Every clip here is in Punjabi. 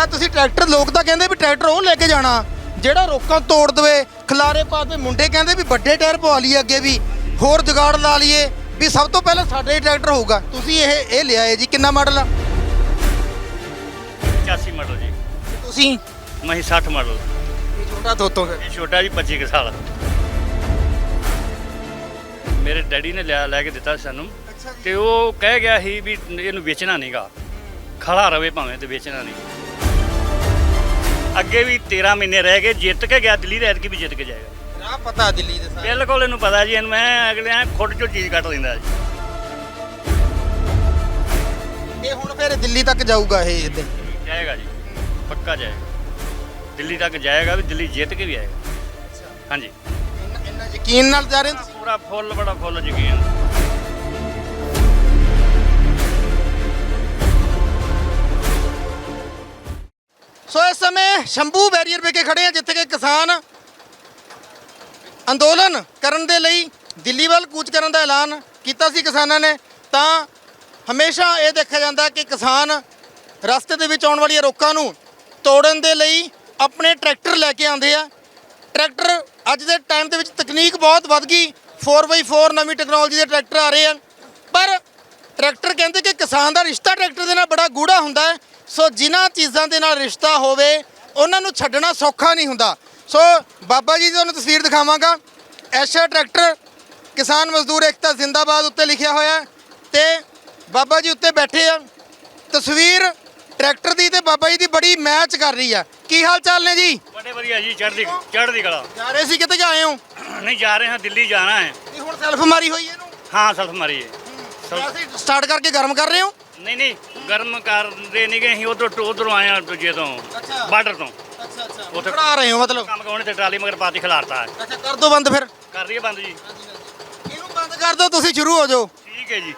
ਬੜਾ ਤੁਸੀਂ ਟਰੈਕਟਰ ਲੋਕ ਤਾਂ ਕਹਿੰਦੇ ਵੀ ਟਰੈਕਟਰ ਉਹ ਲੈ ਕੇ ਜਾਣਾ ਜਿਹੜਾ ਰੋਕਾਂ ਤੋੜ ਦਵੇ ਖਲਾਰੇ ਪਾ ਦੇ ਮੁੰਡੇ ਕਹਿੰਦੇ ਵੀ ਵੱਡੇ ਟਾਇਰ ਪਵਾ ਲਈਏ ਅੱਗੇ ਵੀ ਹੋਰ ਜੁਗਾੜ ਲਾ ਲਈਏ ਵੀ ਸਭ ਤੋਂ ਪਹਿਲਾਂ ਸਾਡਾ ਹੀ ਟਰੈਕਟਰ ਹੋਊਗਾ। ਤੁਸੀਂ ਇਹ ਇਹ ਲਿਆਏ ਜੀ ਕਿੰਨਾ ਮਾਡਲ ਆ? 85 ਮਾਡਲ ਜੀ। ਤੁਸੀਂ? ਮਹੀਂ 60 ਮਾਡਲ। ਇਹ ਛੋਟਾ ਫਿਰ। ਇਹ ਛੋਟਾ ਜੀ 25 ਕੁ ਸਾਲ। ਮੇਰੇ ਡੈਡੀ ਨੇ ਲਿਆ ਲੈ ਕੇ ਦਿੱਤਾ ਸਾਨੂੰ। ਤੇ ਉਹ ਕਹਿ ਗਿਆ ਸੀ ਵੀ ਇਹਨੂੰ ਵੇਚਣਾ ਨਹੀਂਗਾ ਖੜਾ ਰਵੇ ਭਾਵੇਂ ਤੇ ਵੇਚਣਾ ਨਹੀਂ ਅੱਗੇ ਵੀ 13 ਮਹੀਨੇ ਰਹਿ ਗਏ ਜਿੱਤ ਕੇ ਗਿਆ ਦਿੱਲੀ ਰਹਿਤ ਕੀ ਵੀ ਜਿੱਤ ਕੇ ਜਾਏਗਾ। ਰਾਹ ਪਤਾ ਦਿੱਲੀ ਦੇ ਸਾਰੇ। ਬਿਲਕੁਲ ਇਹਨੂੰ ਪਤਾ ਜੀ ਇਹਨੂੰ ਮੈਂ ਅਗਲੇ ਆ ਖੁੱਡ ਚੋਂ ਚੀਜ਼ ਕੱਟ ਲੈਂਦਾ ਜੀ। ਇਹ ਹੁਣ ਫਿਰ ਦਿੱਲੀ ਤੱਕ ਜਾਊਗਾ ਇਹ ਇੱਦਾਂ ਜਾਏਗਾ ਜੀ ਪੱਕਾ ਜਾਏਗਾ। ਦਿੱਲੀ ਤੱਕ ਜਾਏਗਾ ਵੀ ਦਿੱਲੀ ਜਿੱਤ ਕੇ ਵੀ ਆਏਗਾ। ਹਾਂਜੀ। ਇੰਨਾ- ਇੰਨਾ ਯਕੀਨ ਨਾਲ ਜਾ ਰਹੇ ਹੋ ਤੁਸੀਂ? ਪੂਰਾ ਫੁੱਲ ਬੜਾ ਫੁੱਲ ਯਕੀਨ। ਸੋ ਇਸ ਸਮੇਂ ਸ਼ੰਭੂ ਬੈਰੀਅਰ ਵਿਖੇ ਖੜੇ ਆ ਜਿੱਥੇ ਕਿ ਕਿਸਾਨ ਅੰਦੋਲਨ ਕਰਨ ਦੇ ਲਈ ਦਿੱਲੀ ਵੱਲ ਕੂਚ ਕਰਨ ਦਾ ਐਲਾਨ ਕੀਤਾ ਸੀ ਕਿਸਾਨਾਂ ਨੇ, ਤਾਂ ਹਮੇਸ਼ਾ ਇਹ ਦੇਖਿਆ ਜਾਂਦਾ ਕਿ ਕਿਸਾਨ ਰਸਤੇ ਦੇ ਵਿੱਚ ਆਉਣ ਵਾਲੀਆਂ ਰੋਕਾਂ ਨੂੰ ਤੋੜਨ ਦੇ ਲਈ ਆਪਣੇ ਟਰੈਕਟਰ ਲੈ ਕੇ ਆਉਂਦੇ ਆ। ਟਰੈਕਟਰ ਅੱਜ ਦੇ ਟਾਈਮ ਦੇ ਵਿੱਚ ਤਕਨੀਕ ਬਹੁਤ ਵੱਧ ਗਈ 4x4 ਨਵੀਂ ਟੈਕਨੋਲੋਜੀ ਦੇ ਟਰੈਕਟਰ ਆ ਰਹੇ ਆ ਪਰ ਟਰੈਕਟਰ ਕਹਿੰਦੇ ਕਿ ਕਿਸਾਨ ਦਾ ਰਿਸ਼ਤਾ ਟਰੈਕਟਰ ਦੇ ਨਾਲ ਬੜਾ ਗੂੜਾ ਹੁੰਦਾ ਹੈ ਸੋ ਜਿਨ੍ਹਾਂ ਚੀਜ਼ਾਂ ਦੇ ਨਾਲ ਰਿਸ਼ਤਾ ਹੋਵੇ ਉਹਨਾਂ ਨੂੰ ਛੱਡਣਾ ਸੌਖਾ ਨਹੀਂ ਹੁੰਦਾ। ਸੋ ਬਾਬਾ ਜੀ ਦੀ ਤੁਹਾਨੂੰ ਤਸਵੀਰ ਦਿਖਾਵਾਂਗਾ। ਐਸ਼ਾ ਟਰੈਕਟਰ ਕਿਸਾਨ ਮਜ਼ਦੂਰ ਏਕਤਾ ਜ਼ਿੰਦਾਬਾਦ ਉੱਤੇ ਲਿਖਿਆ ਹੋਇਆ ਹੈ ਤੇ ਬਾਬਾ ਜੀ ਉੱਤੇ ਬੈਠੇ ਆ। ਤਸਵੀਰ ਟਰੈਕਟਰ ਦੀ ਤੇ ਬਾਬਾ ਜੀ ਦੀ ਬੜੀ ਮੈਚ ਕਰ ਰਹੀ ਆ। ਕੀ ਹਾਲ ਚਾਲ ਨੇ ਜੀ? ਬੜੇ ਵਧੀਆ ਜੀ ਚੜ੍ਹਦੀ ਚੜ੍ਹਦੀ ਕਲਾ। ਜਾ ਰਹੇ ਸੀ ਕਿਤੇ ਜਾ ਆਏ ਹੋ? ਨਹੀਂ ਜਾ ਰਹੇ ਹਾਂ ਦਿੱਲੀ ਜਾਣਾ ਹੈ। ਇਹ ਹੁਣ ਸੈਲਫ ਮਾਰੀ ਹੋਈ ਹੈ ਇਹਨੂੰ? ਹਾਂ ਸਲਫ ਮਾਰੀਏ ਅਸੀਂ ਸਟਾਰਟ ਕਰਕੇ ਗਰਮ ਕਰ ਰਹੇ ਹੋ? ਨਹੀਂ ਨਹੀਂ ਗਰਮ ਕਰਦੇ ਨਹੀਂ ਗਏ ਅਸੀਂ ਉਧਰ ਉਧਰੋਂ ਆਏ ਹਾਂ ਦੂਜੇ ਤੋਂ ਅੱਛਾ। ਬਾਰਡਰ ਤੋਂ। ਅੱਛਾ ਅੱਛਾ। ਉੱਥੇ- ਖੜਾ ਰਹੇ ਹੋ ਮਤਲਬ? ਕੰਮ ਕਰਾਉਣੇ ਤੇ ਟਰਾਲੀ ਮਗਰ ਪਾਤੀ ਖਿਲਾਰਤਾ ਅੱਛਾ ਕਰ ਦੋ ਬੰਦ ਫਿਰ। ਕਰ ਰਹੀ ਬੰਦ ਜੀ। ਇਹਨੂੰ ਬੰਦ ਕਰ ਦਿਓ ਤੁਸੀਂ ਸ਼ੁਰੂ ਹੋ ਜਾਓ। ਠੀਕ ਹੈ ਜੀ।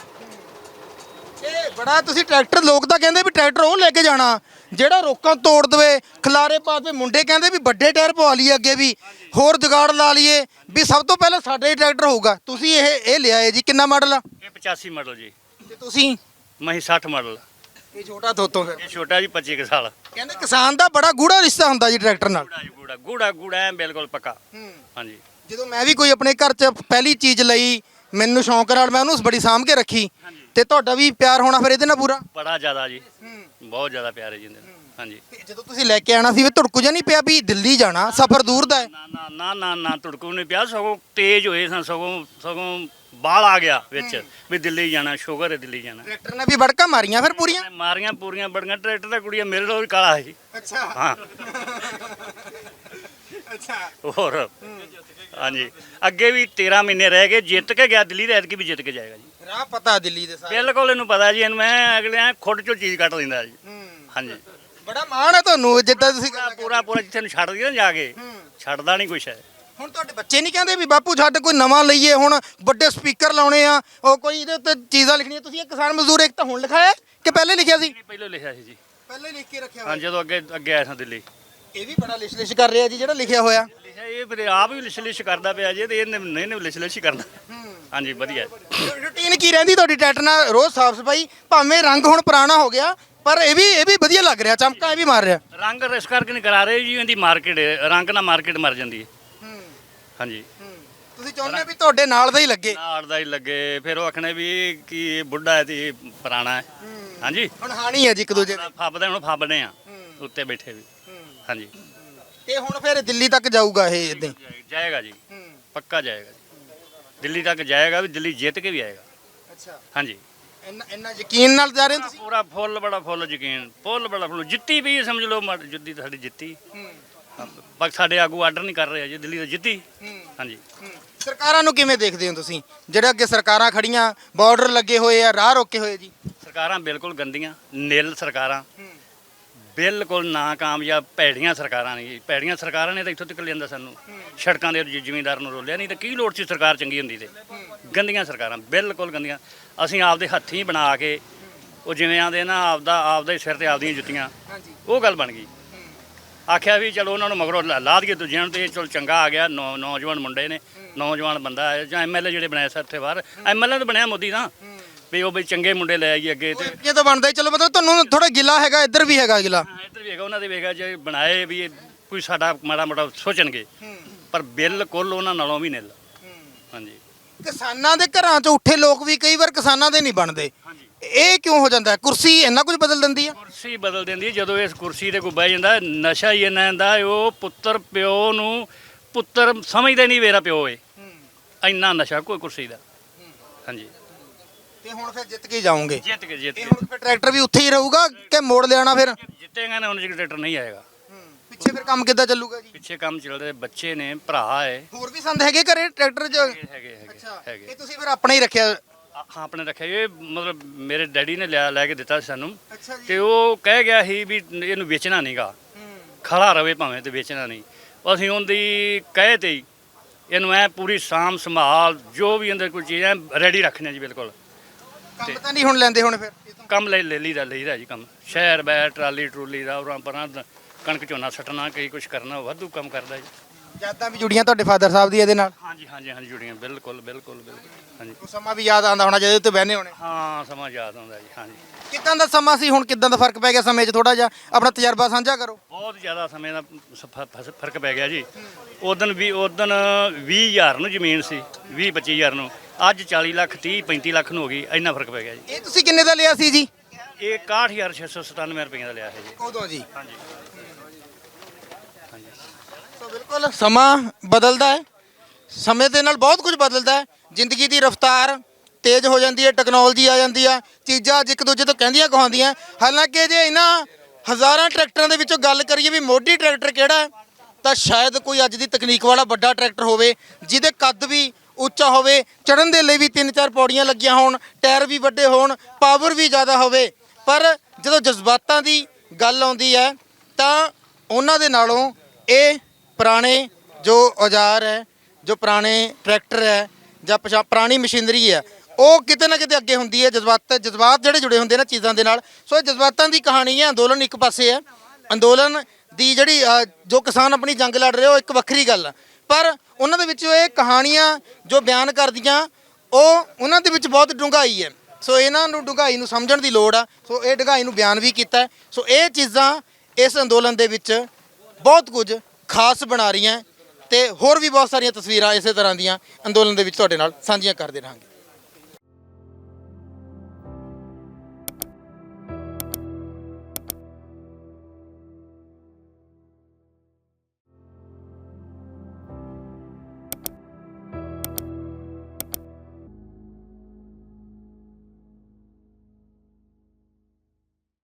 ਇਹ ਬੜਾ ਤੁਸੀਂ ਟਰੈਕਟਰ ਲੋਕ ਤਾਂ ਕਹਿੰਦੇ ਵੀ ਟਰੈਕਟਰ ਉਹ ਲੈ ਕੇ ਜਾਣਾ ਜਿਹੜਾ ਰੋਕਾਂ ਤੋੜ ਦਵੇ ਖਲਾਰੇ ਪਾ ਦੇ ਮੁੰਡੇ ਕਹਿੰਦੇ ਵੀ ਵੱਡੇ ਟਾਇਰ ਪਵਾ ਲਈਏ ਅੱਗੇ ਵੀ ਹੋਰ ਜੁਗਾੜ ਲਾ ਲਈਏ ਵੀ ਸਭ ਤੋਂ ਪਹਿਲਾਂ ਸਾਡਾ ਹੀ ਟਰੈਕਟਰ ਹੋਊਗਾ। ਤੁਸੀਂ ਇਹ ਇਹ ਲਿਆਏ ਜੀ ਕਿੰਨਾ ਮਾਡਲ ਆ? ਇਹ 85 ਮਾਡਲ ਜੀ। ਤੇ ਤੁਸੀਂ? ਮਹੀਂ 60 ਮਾਡਲ ਇਹ ਛੋਟਾ ਤੋਤੋਂ ਫਿਰ। ਇਹ ਛੋਟਾ ਜੀ 25 ਕੁ ਸਾਲ। ਕਹਿੰਦੇ ਕਿਸਾਨ ਦਾ ਬੜਾ ਗੂੜਾ ਰਿਸ਼ਤਾ ਹੁੰਦਾ ਜੀ ਟਰੈਕਟਰ ਨਾਲ। ਗੂੜਾ ਜੀ ਗੂੜਾ ਗੂੜਾ ਗੂੜਾ ਬਿਲਕੁਲ ਪੱਕਾ। ਹਾਂਜੀ। ਜਦੋਂ ਮੈਂ ਵੀ ਕੋਈ ਆਪਣੇ ਘਰ 'ਚ ਪਹਿਲੀ ਚੀਜ਼ ਲਈ ਮੈਨੂੰ ਸ਼ੌਂਕ ਨਾਲ ਮੈਂ ਉਹਨੂੰ ਬੜੀ ਸਾਂਭ ਕੇ ਰੱਖੀ। ਤੇ ਤੁਹਾਡਾ ਵੀ ਪਿਆਰ ਹੋਣਾ ਫਿਰ ਇਹਦੇ ਨਾਲ ਪੂਰਾ? ਬੜਾ ਜ਼ਿਆਦਾ ਜੀ। ਬਹੁਤ ਜ਼ਿਆਦਾ ਪਿਆਰੇ ਜੀ ਇਹਦੇ ਨਾਲ। ਹਾਂਜੀ। ਤੇ ਜਦੋਂ ਤੁਸੀਂ ਲੈ ਕੇ ਆਣਾ ਸੀ ਵੀ ਧੜਕੂ ਜਿਹਾ ਨਹੀਂ ਪਿਆ ਵੀ ਦਿੱਲੀ ਜਾਣਾ ਸਫ਼ਰ ਦੂਰ ਦਾ ਹੈ? ਨਾ ਨਾ ਨਾ ਨਾ ਨਾ ਤੁੜਕੂ ਨਹੀਂ ਪਿਆ ਸਗੋਂ ਤੇਜ਼ ਹੋਏ ਸਨ ਸਗੋਂ ਸਗੋਂ ਬਾਲ ਆ ਗਿਆ ਵਿੱਚ ਵੀ ਦਿੱਲੀ ਜਾਣਾ ਸ਼ੂਗਰ ਹੈ ਦਿੱਲੀ ਜਾਣਾ। ਟਰੈਕਟਰ ਨੇ ਵੀ ਵੜਕਾਂ ਮਾਰੀਆਂ ਫਿਰ ਪੂਰੀਆਂ? ਮਾਰੀਆਂ ਪੂਰੀਆਂ ਬੜੀਆਂ ਟਰੈਕਟਰ ਦਾ ਕੁੜੀਆਂ ਮੇਰੇ ਨਾਲ ਵੀ ਕਾਲਾ ਸੀ। ਅੱਛਾ। ਹਾਂ। ਅੱਛਾ। ਹੋਰ। ਹਾਂਜੀ। ਅੱਗੇ ਵੀ 13 ਮਹੀਨੇ ਰਹਿ ਗਏ ਜਿੱਤ ਕੇ ਗਿਆ ਦਿੱਲੀ ਰਹਿਤ ਕੀ ਵੀ ਜਿੱਤ ਕੇ ਜਾਏਗਾ ਜੀ। ਰਾਹ ਪਤਾ ਦਿੱਲੀ ਦੇ ਸਾਰੇ। ਬਿਲਕੁਲ ਇਹਨੂੰ ਪਤਾ ਜੀ ਇਹਨੂੰ ਮੈਂ ਅਗਲੇ ਆ ਖੁੱਡ ਚੋਂ ਚੀਜ਼ ਕੱਟ ਲੈਂਦਾ ਜੀ। ਹਾਂਜੀ। ਬੜਾ ਮਾਣ ਹੈ ਤੁਹਾਨੂੰ ਜਿੱਦਾਂ ਤੁਸੀਂ ਪੂਰਾ ਪੂਰਾ ਜਿੱਥੇ ਨੂੰ ਛੱਡ ਨਾ ਜਾ ਕੇ। ਛੱਡਦਾ ਨਹੀਂ ਕੁਛ ਹੈ। ਹੁਣ ਤੁਹਾਡੇ ਬੱਚੇ ਨਹੀਂ ਕਹਿੰਦੇ ਵੀ ਬਾਪੂ ਛੱਡ ਕੋਈ ਨਵਾਂ ਲਈਏ ਹੁਣ ਵੱਡੇ ਸਪੀਕਰ ਲਾਉਣੇ ਆ ਉਹ ਕੋਈ ਇਹਦੇ ਉੱਤੇ ਚੀਜ਼ਾਂ ਲਿਖਣੀਆਂ ਤੁਸੀਂ ਇਹ ਕਿਸਾਨ ਮਜ਼ਦੂਰ ਇੱਕ ਤਾਂ ਹੁਣ ਲਿਖਾਇਆ ਕਿ ਪਹਿਲੇ ਲਿਖਿਆ ਸੀ? ਨਹੀਂ ਪਹਿਲਾਂ ਲਿਖਿਆ ਸੀ ਜੀ। ਪਹਿਲੇ ਲਿਖ ਕੇ ਰੱਖਿਆ ਹਾਂ ਜਦੋਂ ਅੱਗੇ ਅੱਗੇ ਆਇਆ ਸਾਂ ਦਿੱਲੀ। ਇਹ ਵੀ ਬੜਾ ਲਿਸ਼ ਲਿਸ਼ ਕਰ ਰਿਹਾ ਜੀ ਜਿਹੜਾ ਲਿਖਿਆ ਹੋਇਆ। ਲਿਖਿਆ ਇਹ ਫਿਰ ਆਪ ਵੀ ਲਿਸ਼ ਲਿਸ਼ ਕਰਦਾ ਪਿਆ ਜੀ ਤੇ ਇਹਨੇ ਨਹੀਂ ਨੇ ਲਿਸ਼ ਲਿਸ਼ ਹੀ ਕਰਨਾ। ਹਾਂਜੀ ਵਧੀਆ। ਰੂਟੀਨ ਕੀ ਰਹਿੰਦੀ ਤੁਹਾਡੀ ਟਰੈਕਟਰ ਨਾਲ? ਰੋਜ਼ ਸਾਫ਼ ਸਫ਼ਾਈ ਭਾਵੇਂ ਰੰਗ ਹੁਣ ਪੁਰਾਣਾ ਹੋ ਗਿਆ ਪਰ ਇਹ ਵੀ ਇਹ ਵੀ ਵਧੀਆ ਲੱਗ ਰਿਹਾ ਚਮਕਾਂ ਇਹ ਵੀ ਮਾਰ ਰਿਹਾ। ਰੰਗ ਇਸ ਕਰਕੇ ਨਹੀਂ ਕਰਾ ਰਹੇ ਜੀ ਇਹਦੀ ਮਾਰਕੀਟ ਰੰਗ ਨਾਲ ਮਾਰਕੀਟ ਮਰ ਜਾਂਦੀ ਹੈ। ਹਾਂਜੀ। ਤੁਸੀਂ ਚਾਹੁੰਦੇ ਹੋ ਵੀ ਤੁਹਾਡੇ ਨਾਲ ਦਾ ਹੀ ਲੱਗੇ? ਨਾੜ ਦਾ ਹੀ ਲੱਗੇ। ਫਿਰ ਉਹ ਆਖਣੇ ਵੀ ਕਿ ਇਹ ਬੁੱਢਾ ਹੈ ਤੇ ਇਹ ਪੁਰਾਣਾ ਹੈ। ਹਾਂਜੀ। ਹੁਣ ਹਾਣੀ ਹੈ ਜੀ ਇੱਕ ਦੂਜੇ ਦੀ। ਫੱਬਦੇ ਹੁਣ ਫੱਬਦੇ ਆ ਉੱਤੇ ਬੈਠੇ ਵੀ। ਹਾਂਜੀ। ਤੇ ਹੁਣ ਫਿਰ ਦਿੱਲੀ ਤੱਕ ਜਾਊਗਾ ਇਹ ਇਦਾਂ ਜਾਏਗਾ ਜੀ। ਪੱਕਾ ਜਾਏਗਾ ਜੀ। ਦਿੱਲੀ ਤੱਕ ਜਾਏਗਾ ਵੀ ਦਿੱਲੀ ਜਿੱਤ ਕੇ ਵੀ ਆਏਗਾ। ਅੱਛਾ। ਹਾਂਜੀ। ਇੰਨਾ ਇੰਨਾ ਯਕੀਨ ਨਾਲ ਜਾ ਰਹੇ ਹੋ ਤੁਸੀਂ? ਪੂਰਾ ਫੁੱਲ ਬੜਾ ਫੁੱਲ ਯਕੀਨ। ਫੁੱਲ ਬੜਾ ਫੁੱਲ। ਜਿੱਤੀ ਵੀ ਹੈ, ਸਮਝ ਲਓ ਮਰ- ਜਿੱਦੀ ਤਾਂ ਸਾਡੀ ਜਿੱਤੀ। ਪਰ ਸਾਡੇ ਆਗੂ ਆਰਡਰ ਨਹੀਂ ਕਰ ਰਹੇ ਜੀ ਦਿੱਲੀ ਤਾਂ ਜਿੱਤੀ। ਹਾਂਜੀ। ਸਰਕਾਰਾਂ ਨੂੰ ਕਿਵੇਂ ਦੇਖਦੇ ਹੋ ਤੁਸੀਂ? ਜਿਹੜੇ ਅੱਗੇ ਸਰਕਾਰਾਂ ਖੜੀਆਂ ਬਾਰਡਰ ਲੱਗੇ ਹੋਏ ਆ ਰਾਹ ਰੋਕੇ ਹੋਏ ਜੀ। ਸਰਕਾਰਾਂ ਬਿਲਕੁਲ ਗੰਦੀਆਂ ਨਿਲ ਸਰਕਾਰਾਂ। ਬਿਲਕੁਲ ਨਾ ਕਾਮਯਾਬ ਭੈੜੀਆਂ ਸਰਕਾਰਾਂ ਨੇ ਜੀ। ਭੈੜੀਆਂ ਸਰਕਾਰਾਂ ਨੇ ਤਾਂ ਇੱਥੋਂ ਤੱਕ ਲਿਆਂਦਾ ਸਾਨੂੰ। ਸੜਕਾਂ ਦੇ ਜ਼ਿਮੀਂਦਾਰ ਨੂੰ ਰੋਲਿਆ ਨਹੀਂ ਤਾਂ ਕੀ ਲੋੜ ਸੀ ਸਰਕਾਰ ਚੰਗੀ ਹੁੰਦੀ ਤੇ? ਗੰਦੀਆਂ ਸਰਕਾਰਾਂ ਬਿਲਕੁਲ ਗੰਦੀਆਂ। ਅਸੀਂ ਆਪਦੇ ਹੱਥੀਂ ਬਣਾ ਕੇ ਉਹ ਜਿਵੇਂ ਆਂਦੇ ਨਾ ਆਪਦਾ ਆਪਦੇ ਸਿਰ ਤੇ ਆਪਦੀਆਂ ਜੁੱਤੀਆਂ। ਉਹ ਗੱਲ ਬਣ ਗਈ। ਆਖਿਆ ਵੀ ਚਲੋ ਉਹਨਾਂ ਨੂੰ ਮਗਰੋਂ ਲਾ ਲਾ ਦਈਏ ਦੂਜਿਆਂ ਨੂੰ ਤੇ ਚਲ ਚੰਗਾ ਆ ਗਿਆ ਨੌ- ਨੌਜਵਾਨ ਮੁੰਡੇ ਨੇ ਨੌਜਵਾਨ ਬੰਦਾ ਹੈ ਜਾਂ ਐਮਐਲਏ ਜਿਹੜੇ ਬਣਾਏ ਸਰ ਇੱਥੇ ਬਾਹਰ ਐਮਐਲਏ ਤਾਂ ਬਣਿਆ ਮੋਦੀ ਦਾ ਵੀ ਉਹ ਵੀ ਚੰਗੇ ਮੁੰਡੇ ਲੈ ਆਈਏ ਅੱਗੇ ਤੇ। ਇਹ ਤਾਂ ਬਣਦਾ ਹੀ ਚਲੋ ਮਤਲਬ ਤੁਹਾਨੂੰ ਥੋੜਾ ਗਿਲਾ ਹੈਗਾ ਇੱਧਰ ਵੀ ਹੈਗਾ ਗਿਲਾ। ਹਾਂ, ਇੱਧਰ ਵੀ ਵੇਗਾ ਉਹਨਾਂ ਦੇ ਵੇਗਾ ਜੇ ਬਣਾਏ ਵੀ ਇਹ ਕੋਈ ਸਾਡਾ ਮਾੜਾ ਮੋਟਾ ਸੋਚਣਗੇ ਪਰ ਬਿਲਕੁਲ ਉਹਨਾਂ ਨਾਲੋਂ ਵੀ ਨਿਲ। ਹਾਂਜੀ। ਕਿਸਾਨਾਂ ਦੇ ਘਰਾਂ 'ਚ ਉੱਠੇ ਲੋਕ ਵੀ ਕਈ ਵਾਰ ਕਿਸਾਨਾਂ ਦੇ ਨਹੀਂ ਬਣਦੇ। ਹਾਂਜੀ। ਇਹ ਕਿਉਂ ਹੋ ਜਾਂਦਾ ਹੈ? ਕੁਰਸੀ ਇੰਨਾ ਕੁਝ ਬਦਲ ਦਿੰਦੀ ਆ? ਕੁਰਸੀ ਬਦਲ ਦਿੰਦੀ ਹੈ। ਜਦੋਂ ਇਸ ਕੁਰਸੀ ਤੇ ਕੋਈ ਬਹਿ ਜਾਂਦਾ ਨਸ਼ਾ ਹੀ ਇਹਨਾਂ ਦਾ ਉਹ ਪੁੱਤਰ ਪਿਓ ਨੂੰ ਪੁੱਤਰ ਸਮਝਦੇ ਨਹੀਂ ਮੇਰਾ ਪਿਓ ਏ ਇੰਨਾ ਨਸ਼ਾ ਕੋਈ ਕੁਰਸੀ ਦਾ। ਹਾਂਜੀ। ਤੇ ਹੁਣ ਫਿਰ ਜਿੱਤ ਕੇ ਜਾਓਗੇ? ਜਿੱਤ ਕੇ ਜਿੱਤ ਇਹ ਕੇ। ਹੁਣ ਫਿਰ ਟਰੈਕਟਰ ਵੀ ਉੱਥੇ ਹੀ ਰਹੂਗਾ ਕਿ ਮੋੜ ਲਿਆਣਾ ਫਿਰ? ਜਿੱਤੇਗਾ ਨਾ ਉਹਨਾਂ ਟਰੈਕਟਰ ਨਹੀਂ ਆਏਗਾ। ਪਿੱਛੇ ਫਿਰ ਕੰਮ ਕਿੱਦਾਂ ਚੱਲੂਗਾ ਜੀ? ਪਿੱਛੇ ਕੰਮ ਚੱਲਦੇ ਬੱਚੇ ਨੇ ਭਰਾ ਏ ਹੋਰ ਵੀ ਸੰਦ ਹੈਗੇ ਘਰੇ ਟਰੈਕਟਰ 'ਚ? ਹੈਗੇ ਹੈਗੇ ਅੱਛਾ। ਹੈਗੇ। ਇਹ ਤੁਸੀਂ ਫਿਰ ਆਪਣਾ ਹੀ ਰੱਖਿਆ ਹਾਂ ਆਪਣੇ ਰੱਖਿਆ ਇਹ ਮਤਲਬ ਮੇਰੇ ਡੈਡੀ ਨੇ ਲਿਆ ਲੈ ਕੇ ਦਿੱਤਾ ਸੀ ਸਾਨੂੰ। ਅੱਛਾ ਤੇ ਉਹ ਕਹਿ ਗਿਆ ਸੀ ਵੀ ਇਹਨੂੰ ਵੇਚਣਾ ਨਹੀਂਗਾ। ਖੜਾ ਰਵੇ ਭਾਵੇਂ ਤੇ ਵੇਚਣਾ ਨਹੀਂ। ਅਸੀਂ ਉਹਦੀ ਕਹੇ ਤੇ ਹੀ ਇਹਨੂੰ ਐ ਪੂਰੀ ਸਾਮ ਸੰਭਾਲ ਜੋ ਵੀ ਅੰਦਰ ਕੋਈ ਚੀਜ਼ ਐ ਰੈਡੀ ਰੱਖਣੇ ਜੀ ਬਿਲਕੁਲ। ਕੰਮ ਤਾਂ ਨਹੀਂ ਹੁਣ ਲੈਂਦੇ ਹੁਣ ਫਿਰ? ਕੰਮ ਲੈ ਲੈ ਲਈਦਾ ਲਈਦਾ ਜੀ ਕੰਮ। ਸ਼ਹਿਰ ਬੈ ਟਰਾਲੀ ਟਰੂਲੀ ਦਾ ਉਰਾਂ ਪਰਾਂ ਕਣਕ ਝੋਨਾ ਸੱਟਣਾ ਕਈ ਕੁਝ ਕਰਨਾ ਵਾਧੂ ਕੰਮ ਕਰਦਾ ਜੀ। ਯਾਦਾਂ ਵੀ ਜੁੜੀਆਂ ਤੁਹਾਡੇ ਫਾਦਰ ਸਾਹਿਬ ਦੀ ਇਹਦੇ ਨਾਲ? ਹਾਂਜੀ ਹਾਂਜੀ ਹਾਂਜੀ ਜੁੜੀਆਂ ਬਿਲਕੁਲ ਬਿਲਕੁਲ ਬਿਲਕੁਲ ਹਾਂਜੀ। ਉਹ ਸਮਾਂ ਵੀ ਯਾਦ ਆਉਂਦਾ ਹੋਣਾ ਜਦੋਂ ਉੱਤੇ ਬਹਿਨੇ ਹੋਣੇ? ਹਾਂ ਸਮਾਂ ਯਾਦ ਆਉਂਦਾ ਜੀ ਹਾਂਜੀ। ਕਿੱਦਾਂ ਦਾ ਸਮਾਂ ਸੀ ਹੁਣ? ਕਿੱਦਾਂ ਦਾ ਫ਼ਰਕ ਪੈ ਗਿਆ ਸਮੇਂ 'ਚ ਥੋੜਾ ਜਿਹਾ? ਆਪਣਾ ਤਜਰਬਾ ਸਾਂਝਾ ਕਰੋ। ਬਹੁਤ ਜ਼ਿਆਦਾ ਸਮੇਂ ਦਾ ਸ- ਫ- ਫ- ਫ਼ਰਕ ਪੈ ਗਿਆ ਜੀ। ਉਦੋਂ ਵੀ ਉਦੋਂ 20000 ਨੂੰ ਜ਼ਮੀਨ ਸੀ 20 25000 ਨੂੰ। ਅੱਜ 40 ਲੱਖ 30 35 ਲੱਖ ਨੂੰ ਹੋ ਗਈ ਇੰਨਾ ਫ਼ਰਕ ਪੈ ਗਿਆ ਜੀ। ਇਹ ਤੁਸੀਂ ਕਿੰਨੇ ਦਾ ਲਿਆ ਸੀ ਜੀ? ਇਹ 61697 ਰੁਪਏ ਦਾ ਲਿਆ ਹੈ ਜੀ। ਉਦੋਂ ਜੀ। ਹਾਂਜੀ ਹਾਂਜੀ। ਸੋ ਬਿਲਕੁਲ ਸਮਾਂ ਬਦਲਦਾ ਹੈ। ਸਮੇਂ ਦੇ ਨਾਲ ਬਹੁਤ ਕੁਝ ਬਦਲਦਾ ਹੈ। ਜ਼ਿੰਦਗੀ ਦੀ ਰਫ਼ਤਾਰ ਤੇਜ਼ ਹੋ ਜਾਂਦੀ ਹੈ, ਟੈਕਨੋਲੋਜੀ ਆ ਜਾਂਦੀ ਆ ਚੀਜ਼ਾਂ ਅੱਜ ਇੱਕ ਦੂਜੇ ਤੋਂ ਕਹਿੰਦੀਆਂ ਕਹਾਉਂਦੀਆਂ ਹਾਲਾਂਕਿ ਜੇ ਇਹਨਾਂ ਹਜ਼ਾਰਾਂ ਟਰੈਕਟਰਾਂ ਦੇ ਵਿੱਚੋਂ ਗੱਲ ਕਰੀਏ ਵੀ ਮੋਢੀ ਟਰੈਕਟਰ ਕਿਹੜਾ ਹੈ, ਤਾਂ ਸ਼ਾਇਦ ਕੋਈ ਅੱਜ ਦੀ ਤਕਨੀਕ ਵਾਲਾ ਵੱਡਾ ਟਰੈਕਟਰ ਹੋਵੇ, ਜਿਹਦੇ ਕੱਦ ਵੀ ਉੱਚਾ ਹੋਵੇ ਚੜਨ ਦੇ ਲਈ ਵੀ ਤਿੰਨ ਚਾਰ ਪੌੜੀਆਂ ਲੱਗੀਆਂ ਹੋਣ, ਟਾਇਰ ਵੀ ਵੱਡੇ ਹੋਣ, ਪਾਵਰ ਵੀ ਜ਼ਿਆਦਾ ਹੋਵੇ। ਪਰ ਜਦੋਂ ਜਜ਼ਬਾਤਾਂ ਦੀ ਗੱਲ ਆਉਂਦੀ ਹੈ, ਤਾਂ ਉਹਨਾਂ ਦੇ ਨਾਲੋਂ ਇਹ ਪੁਰਾਣੇ ਜੋ ਔਜ਼ਾਰ ਹੈ ਜੋ ਪੁਰਾਣੇ ਟਰੈਕਟਰ ਹੈ ਜਾਂ ਪਛਾ- ਪੁਰਾਣੀ ਮਸ਼ੀਨਰੀ ਹੈ ਉਹ ਕਿਤੇ ਨਾ ਕਿਤੇ ਅੱਗੇ ਹੁੰਦੀ ਹੈ ਜਜ਼ਬਾਤ ਜਜ਼ਬਾਤ ਜਿਹੜੇ ਜੁੜੇ ਹੁੰਦੇ ਨੇ ਚੀਜ਼ਾਂ ਦੇ ਨਾਲ। ਸੋ ਇਹ ਜਜ਼ਬਾਤਾਂ ਦੀ ਕਹਾਣੀ ਹੈ ਅੰਦੋਲਨ ਇੱਕ ਪਾਸੇ ਹੈ। ਅੰਦੋਲਨ ਦੀ ਜਿਹੜੀ ਅ, ਜੋ ਕਿਸਾਨ ਆਪਣੀ ਜੰਗ ਲੜ ਰਹੇ ਉਹ ਇੱਕ ਵੱਖਰੀ ਗੱਲ ਆ। ਪਰ ਉਹਨਾਂ ਦੇ ਵਿੱਚ ਇਹ ਕਹਾਣੀਆਂ ਜੋ ਬਿਆਨ ਕਰਦੀਆਂ ਉਹ ਉਹਨਾਂ ਦੇ ਵਿੱਚ ਬਹੁਤ ਡੂੰਘਾਈ ਹੈ। ਸੋ ਇਹਨਾਂ ਨੂੰ ਡੂੰਘਾਈ ਨੂੰ ਸਮਝਣ ਦੀ ਲੋੜ ਆ। ਸੋ ਇਹ ਡੂੰਘਾਈ ਨੂੰ ਬਿਆਨ ਵੀ ਕੀਤਾ ਹੈ। ਸੋ ਇਹ ਚੀਜ਼ਾਂ ਇਸ ਅੰਦੋਲਨ ਦੇ ਵਿੱਚ ਬਹੁਤ ਕੁਝ ਖਾਸ ਬਣਾ ਰਹੀਆਂ ਤੇ ਹੋਰ ਵੀ ਬਹੁਤ ਸਾਰੀਆਂ ਤਸਵੀਰਾਂ ਇਸੇ ਤਰ੍ਹਾਂ ਦੀਆਂ ਅੰਦੋਲਨ ਦੇ ਵਿੱਚ ਤੁਹਾਡੇ ਨਾਲ ਸਾਂਝੀਆਂ ਕਰਦੇ ਰਹਾਂਗੇ।